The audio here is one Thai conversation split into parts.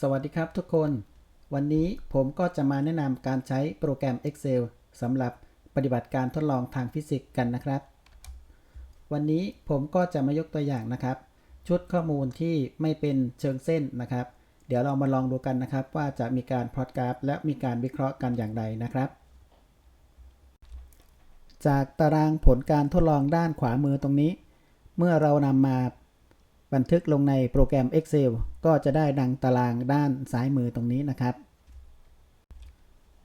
สวัสดีครับทุกคน วันนี้ผมก็จะมาแนะนำการใช้โปรแกรม Excel สำหรับปฏิบัติการทดลองทางฟิสิกส์กันนะครับ วันนี้ผมก็จะมายกตัวอย่างนะครับ ชุดข้อมูลที่ไม่เป็นเชิงเส้นนะครับ เดี๋ยวเรามาลองดูกันนะครับ ว่าจะมีการพลอตกราฟ และมีการวิเคราะห์กันอย่างไรนะครับ จากตารางผลการทดลองด้านขวามือตรงนี้ เมื่อเรานำมา บันทึกลงในโปรแกรม Excel ก็จะได้ดังตารางด้านซ้ายมือตรงนี้นะครับ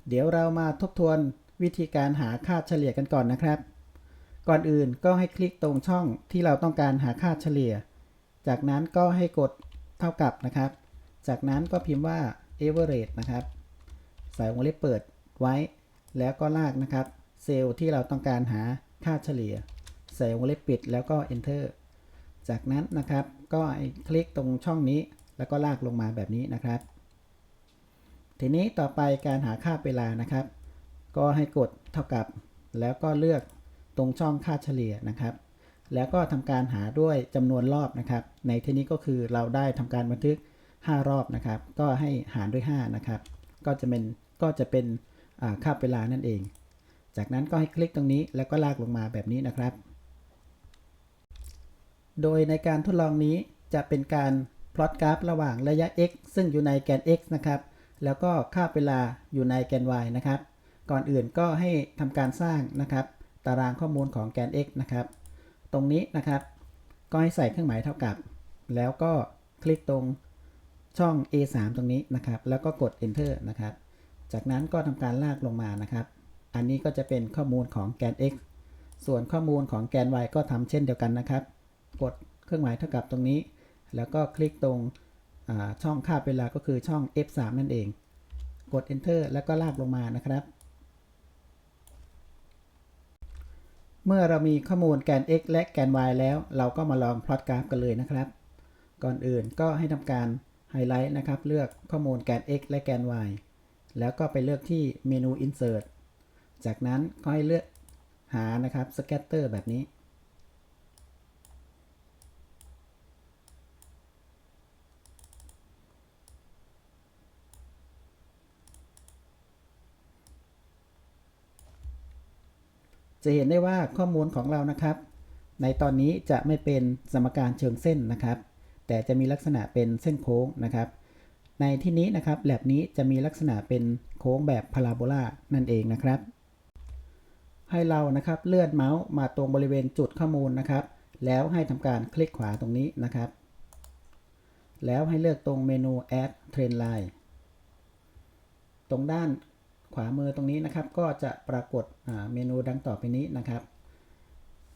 เดี๋ยวเรามาทบทวนวิธีการหาค่าเฉลี่ยกันก่อนนะครับ ก่อนอื่นก็ให้คลิกตรงช่องที่เราต้องการหาค่าเฉลี่ย จากนั้นก็ให้กดเท่ากับนะครับ จากนั้นก็พิมพ์ว่า average นะครับ ใส่วงเล็บเปิดไว้ แล้วก็ลากนะครับ เซลล์ที่เราต้องการหาค่าเฉลี่ย ใส่วงเล็บปิดแล้วก็ enter จากนั้นนะครับ ก็คลิกตรงช่องนี้ แล้วก็ลากลงมาแบบนี้นะครับ ทีนี้ต่อไปการหาค่าเวลานะครับ ก็ให้กดเท่ากับ แล้วก็เลือกตรงช่องค่าเฉลี่ยนะครับ แล้วก็ทำการหาด้วยจำนวนรอบนะครับ ในที่นี้ก็คือเราได้ทำการบันทึก 5 รอบนะครับ ก็ให้หารด้วย 5 นะครับ ก็จะเป็นก็จะเป็นค่าเวลานั่นเอง จากนั้นก็ให้คลิกตรงนี้แล้วก็ลากลงมาแบบนี้นะครับ โดยในการทดลองนี้จะเป็นการพลอตกราฟระหว่างระยะ x ซึ่งอยู่ในแกน x นะครับ แล้วก็ค่าเวลาอยู่ในแกน y นะครับ ก่อนอื่นก็ให้ทำการสร้างนะครับ ตารางข้อมูลของแกน x นะครับ ตรงนี้นะครับ ก็ให้ใส่เครื่องหมายเท่ากับ แล้วก็คลิกตรงช่อง A3 ตรงนี้นะครับ แล้วก็กด enter นะครับ จากนั้นก็ทำการลากลงมานะครับ อันนี้ก็จะเป็นข้อมูลของแกน x ส่วนข้อมูลของแกน y ก็ทำเช่นเดียวกันนะครับ กดเครื่องหมายเท่ากับตรงนี้ แล้วก็คลิกตรงช่องค่าเวลาก็คือช่อง F3 นั่นเอง กด Enter แล้วก็ลากลงมานะครับ เมื่อเรามีข้อมูลแกน x และแกน y แล้ว เราก็มาลองพลอตกราฟกันเลยนะครับ ก่อนอื่นก็ให้ทำการไฮไลท์นะครับ เลือกข้อมูลแกน x และแกน y แล้วก็ไปเลือกที่เมนู Insert จากนั้นก็ให้เลือกหานะครับ Scatter แบบนี้ จะเห็นได้ว่าข้อมูลของเรานะครับ ในตอนนี้จะไม่เป็นสมการเชิงเส้นนะครับ แต่จะมีลักษณะเป็นเส้นโค้งนะครับ ในที่นี้นะครับแลบนี้จะมีลักษณะเป็นโค้งแบบพาราโบลานั่นเองนะครับ ให้เรานะครับเลื่อนเมาส์มาตรงบริเวณจุดข้อมูลนะครับ แล้วให้ทำการคลิกขวาตรงนี้นะครับ แล้วให้เลือกตรงเมนู add trend line ตรงด้าน ขวามือตรงนี้นะครับ ก็จะปรากฏเมนูดังต่อไปนี้นะครับ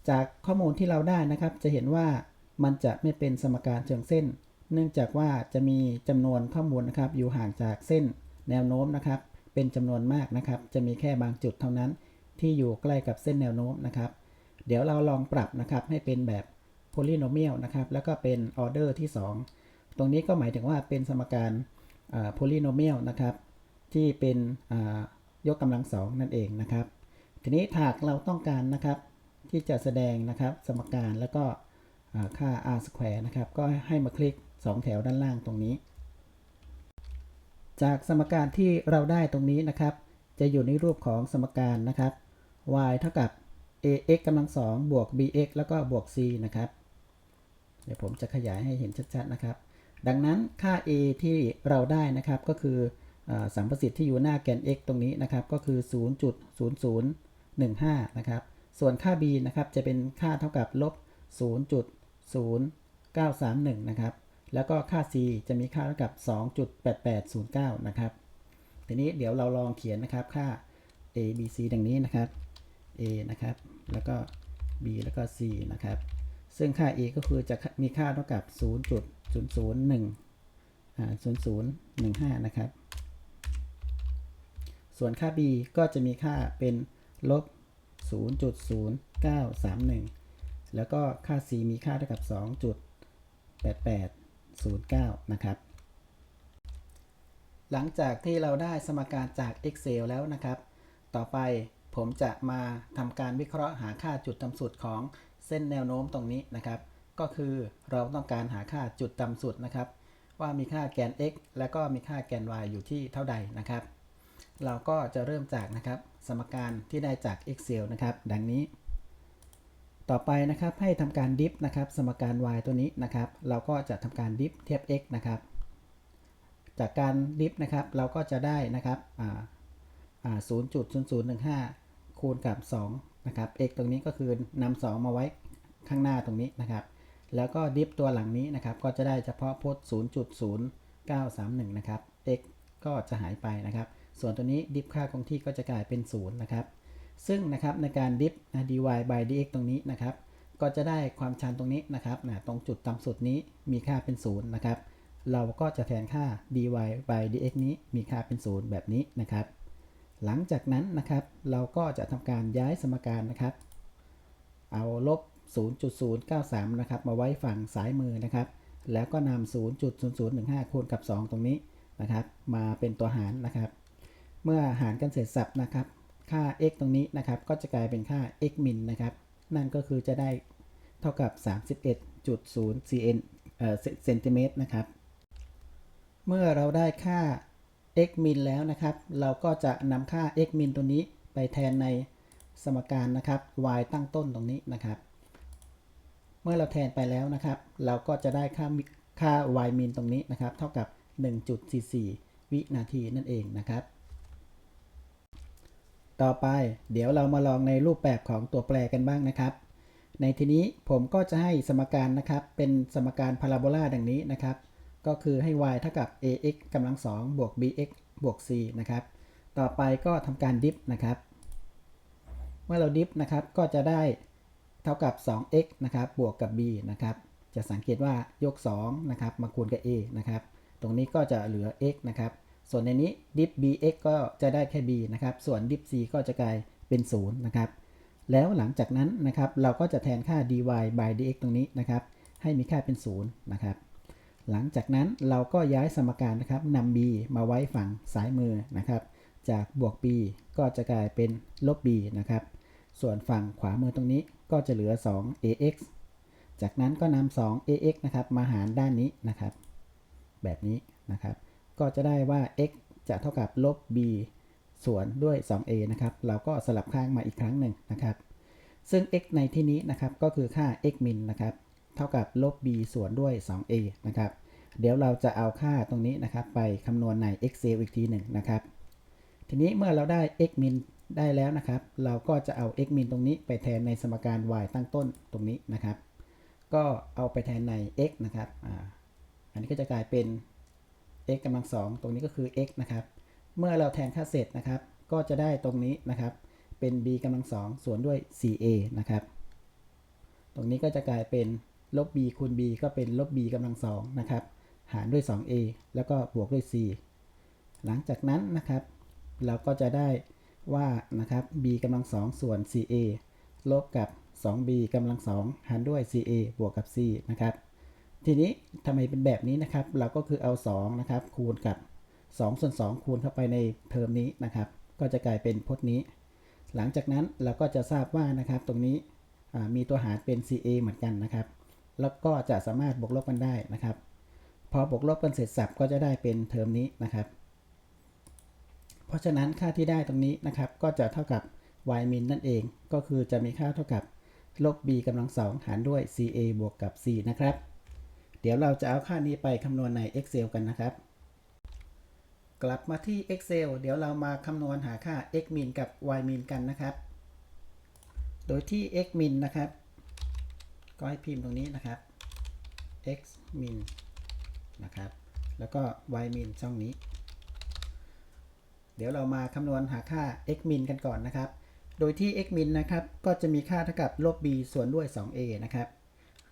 จากข้อมูลที่เราได้นะครับ จะเห็นว่ามันจะไม่เป็นสมการเชิงเส้น เนื่องจากว่าจะมีจำนวนข้อมูลนะครับ อยู่ห่างจากเส้นแนวโน้มนะครับ เป็นจำนวนมากนะครับ จะมีแค่บางจุดเท่านั้น ที่อยู่ใกล้กับเส้นแนวโน้มนะครับ เดี๋ยวเราลองปรับนะครับให้เป็นแบบ polynomial นะครับ แล้วก็เป็นออเดอร์ที่ 2 ตรงนี้ก็หมายถึงว่าเป็นสมการ polynomial นะครับ ที่เป็นยกกำลังสองนั่นเองนะครับ ทีนี้หากเราต้องการนะครับที่จะแสดงนะครับสมการแล้วก็ค่า r square นะครับ ก็ให้มาคลิก 2 แถวด้านล่างตรงนี้ จากสมการที่เราได้ตรงนี้นะครับ จะอยู่ในรูปของสมการนะครับ y เท่ากับ ax กำลังสองบวก bx แล้วก็บวก c นะครับ เดี๋ยวผมจะขยายให้เห็นชัดๆนะครับ ดังนั้นค่า a ที่เราได้นะครับก็คือ สัมประสิทธิ์ที่อยู่หน้าแกน x ตรงนี้นะครับก็คือ 0.0015 นะครับ ส่วนค่า b นะครับจะเป็นค่าเท่ากับลบ 0.0931 นะครับ แล้วก็ค่า c จะมีค่าเท่ากับ 2.8809 นะครับ ทีนี้เดี๋ยวเราลองเขียนนะครับค่า a b c ดังนี้นะครับ a นะครับ แล้วก็ b แล้วก็ c นะครับ ซึ่งค่า a ก็คือจะมีค่าเท่ากับ 0.001 0015 นะครับ ส่วนค่า b ก็จะมีค่าเป็นลบ 0.0931 แล้วก็ค่า c มีค่าเท่ากับ 2.8809 นะครับ หลังจากที่เราได้สมการจาก Excel แล้วนะครับ ต่อไปผมจะมาทำการวิเคราะห์หาค่าจุดต่ำสุดของเส้นแนวโน้มตรงนี้นะครับ ก็คือเราต้องการหาค่าจุดต่ำสุดนะครับ ว่ามีค่าแกน x แล้วก็มีค่าแกน y อยู่ที่เท่าใดนะครับ เราก็จะเริ่มจากนะครับ สมการที่ได้จาก Excel นะครับ ดังนี้ ต่อไปนะครับให้ทำการดิฟนะครับ สมการ y ตัวนี้นะครับ เราก็จะทำการดิฟเทียบ x นะครับ จากการดิฟนะครับ เราก็จะได้นะครับ0.0015 คูณกับ 2 นะครับ x ตรงนี้ก็คือนำ2มาไว้ข้างหน้าตรงนี้นะครับ แล้วก็ดิฟตัวหลังนี้นะครับ ก็จะได้เฉพาะพจน์0.0931 นะครับ x ก็จะหายไปนะครับ ส่วนตัวนี้ดิฟค่าคงที่ก็จะกลายเป็น0นะครับซึ่งนะครับในการดิฟ dy by dx ตรงนี้นะครับ ก็จะได้ความชันตรงนี้นะครับนะตรงจุดต่ำสุดนี้มีค่าเป็น0นะครับเราก็จะแทนค่า dy by dx นี้มีค่าเป็น 0 แบบนี้นะครับ หลังจากนั้นนะครับเราก็จะทำการย้ายสมการนะครับ เอาลบ 0.093 นะครับ มาไว้ฝั่งซ้ายมือนะครับ แล้วก็นำ0.0015 คูณกับ 2 ตรงนี้นะครับ มาเป็นตัวหารนะครับ เมื่อหารกันเสร็จสับนะครับ ค่า x ตรงนี้นะครับ ก็จะกลายเป็นค่า x min นะครับ นั่นก็คือจะได้เท่ากับ 31.0 cn เอ่อเซนติเมตรนะครับ เมื่อเราได้ค่า x min แล้วนะครับ เราก็จะนำค่า x min ตัวนี้ไปแทนในสมการนะครับ y ตั้งต้นตรงนี้นะครับ เมื่อเราแทนไปแล้วนะครับ เราก็จะได้ค่าค่า y min ตรงนี้นะครับ เท่ากับ 1.44 วินาทีนั่นเองนะครับ ต่อไปเดี๋ยวเรามาลองในรูปแบบของตัวแปรกันบ้างนะครับ ในทีนี้ผมก็จะให้สมการนะครับ เป็นสมการพาราโบลาดังนี้นะครับ ก็คือให้ y เท่ากับ ax กำลัง2บวก bx บวก c นะครับ ต่อไปก็ทำการดิฟนะครับ เมื่อเราดิฟนะครับก็จะได้เท่ากับ 2x นะครับ บวกกับ b นะครับ จะสังเกตว่ายก2นะครับ มาคูณกับ a นะครับ ตรงนี้ก็จะเหลือ x นะครับ ส่วนในนี้ดิฟ bx ก็จะได้แค่ b นะครับ ส่วนดิฟ c ก็จะกลายเป็น 0 นะครับ แล้วหลังจากนั้นนะครับ เราก็จะแทนค่า dy by dx ตรงนี้นะครับ ให้มีค่าเป็น 0 นะครับ หลังจากนั้นเราก็ย้ายสมการนะครับนำ b มาไว้ฝั่งซ้ายมือนะครับ จากบวก b ก็จะกลายเป็นลบ b นะครับ ส่วนฝั่งขวามือตรงนี้ก็จะเหลือ 2 ax จากนั้นก็นำ2 ax นะครับ มาหารด้านนี้นะครับ แบบนี้นะครับ ก็จะได้ว่า x จะเท่ากับลบ b ส่วนด้วย 2a นะครับ เราก็สลับข้างมาอีกครั้งหนึ่งนะครับ ซึ่ง x ในที่นี้นะครับก็คือค่า x min นะครับ เท่ากับลบ b ส่วนด้วย 2a นะครับ เดี๋ยวเราจะเอาค่าตรงนี้นะครับ ไปคำนวณใน excel อีกทีหนึ่งนะครับ ทีนี้เมื่อเราได้ x min ได้แล้วนะครับ เราก็จะเอา x min ตรงนี้ไปแทนในสมการ y ตั้งต้นตรงนี้นะครับ ก็เอาไปแทนใน x นะครับออันนี้ก็จะกลายเป็น x กำลังสองตรงนี้ก็คือ x นะครับ เมื่อเราแทนค่าเสร็จนะครับ ก็จะได้ตรงนี้นะครับ เป็น b กำลังสองส่วนด้วย 4a นะครับ ตรงนี้ก็จะกลายเป็นลบ b คูณ b ก็เป็นลบ b กำลังสองนะครับ หารด้วย 2a แล้วก็บวกด้วย c หลังจากนั้นนะครับ เราก็จะได้ว่านะครับ b กำลังสองส่วน 4a ลบกับ 2b กำลังสองหารด้วย 4a บวกกับ c นะครับ ทีนี้ทำไมเป็นแบบนี้นะครับ เราก็คือเอา2นะครับคูณกับ2ส่วน2คูณเข้าไปในเทอมนี้นะครับ ก็จะกลายเป็นพจน์นี้ หลังจากนั้นเราก็จะทราบว่านะครับ ตรงนี้มีตัวหารเป็น CA เหมือนกันนะครับ แล้วก็จะสามารถบวกลบกันได้นะครับ พอบวกลบกันเสร็จสับก็จะได้เป็นเทอมนี้นะครับ เพราะฉะนั้นค่าที่ได้ตรงนี้นะครับ ก็จะเท่ากับ y min นั่นเอง ก็คือจะมีค่าเท่ากับลบ b กำลังสองหารด้วย CA บวกกับ c นะครับ เดี๋ยวเราจะเอาค่านี้ไปคำนวณใน Excel กันนะครับ กลับมาที่ Excel เดี๋ยวเรามาคำนวณหาค่า x min กับ y min กันนะครับ โดยที่ x min นะครับ ก็ให้พิมพ์ตรงนี้นะครับ x min นะครับ แล้วก็ y min ช่องนี้ เดี๋ยวเรามาคำนวณหาค่า x min กันก่อนนะครับ โดยที่ x min นะครับ ก็จะมีค่าเท่ากับลบ b ส่วนด้วย 2a นะครับ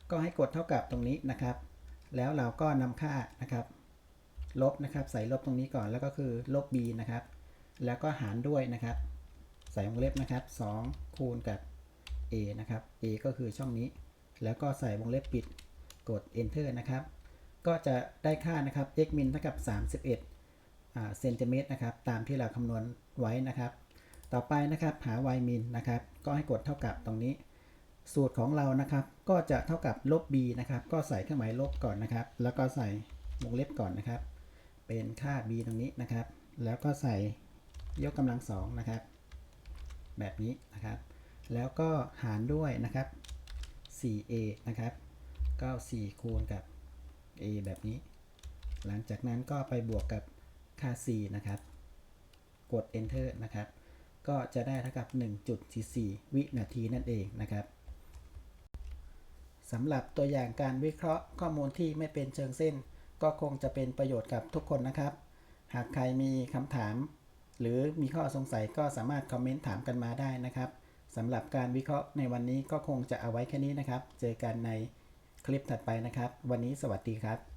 ก็ให้กดเท่ากับตรงนี้นะครับ แล้วเราก็นำค่านะครับ ลบนะครับ ใส่ลบตรงนี้ก่อนแล้วก็คือลบ b นะครับ แล้วก็หารด้วยนะครับ ใส่วงเล็บนะครับ2คูณกับ a นะครับ a ก็คือช่องนี้ แล้วก็ใส่วงเล็บปิดกด enter นะครับ ก็จะได้ค่านะครับ x min เท่ากับ 31เซนติเมตรนะครับ ตามที่เราคำนวณไว้นะครับ ต่อไปนะครับหา y min นะครับ ก็ให้กดเท่ากับตรงนี้ สูตรของเรานะครับ ก็จะเท่ากับลบ b นะครับ ก็ใส่เครื่องหมายลบก่อนนะครับ แล้วก็ใส่วงเล็บก่อนนะครับ เป็นค่า b ตรงนี้นะครับ แล้วก็ใส่ยกกำลังสองนะครับ แบบนี้นะครับ แล้วก็หารด้วยนะครับ 4a นะครับก็4คูณกับ a แบบนี้ หลังจากนั้นก็ไปบวกกับค่า c นะครับ กด enter นะครับ ก็จะได้เท่ากับ 1.44 วินาทีนั่นเองนะครับ สำหรับตัวอย่างการวิเคราะห์ข้อมูลที่ไม่เป็นเชิงเส้น ก็คงจะเป็นประโยชน์กับทุกคนนะครับ หากใครมีคำถาม หรือมีข้อสงสัยก็สามารถคอมเมนต์ถามกันมาได้นะครับสำหรับการวิเคราะห์ในวันนี้ก็คงจะเอาไว้แค่นี้นะครับ เจอกันในคลิปถัดไปนะครับ วันนี้สวัสดีครับ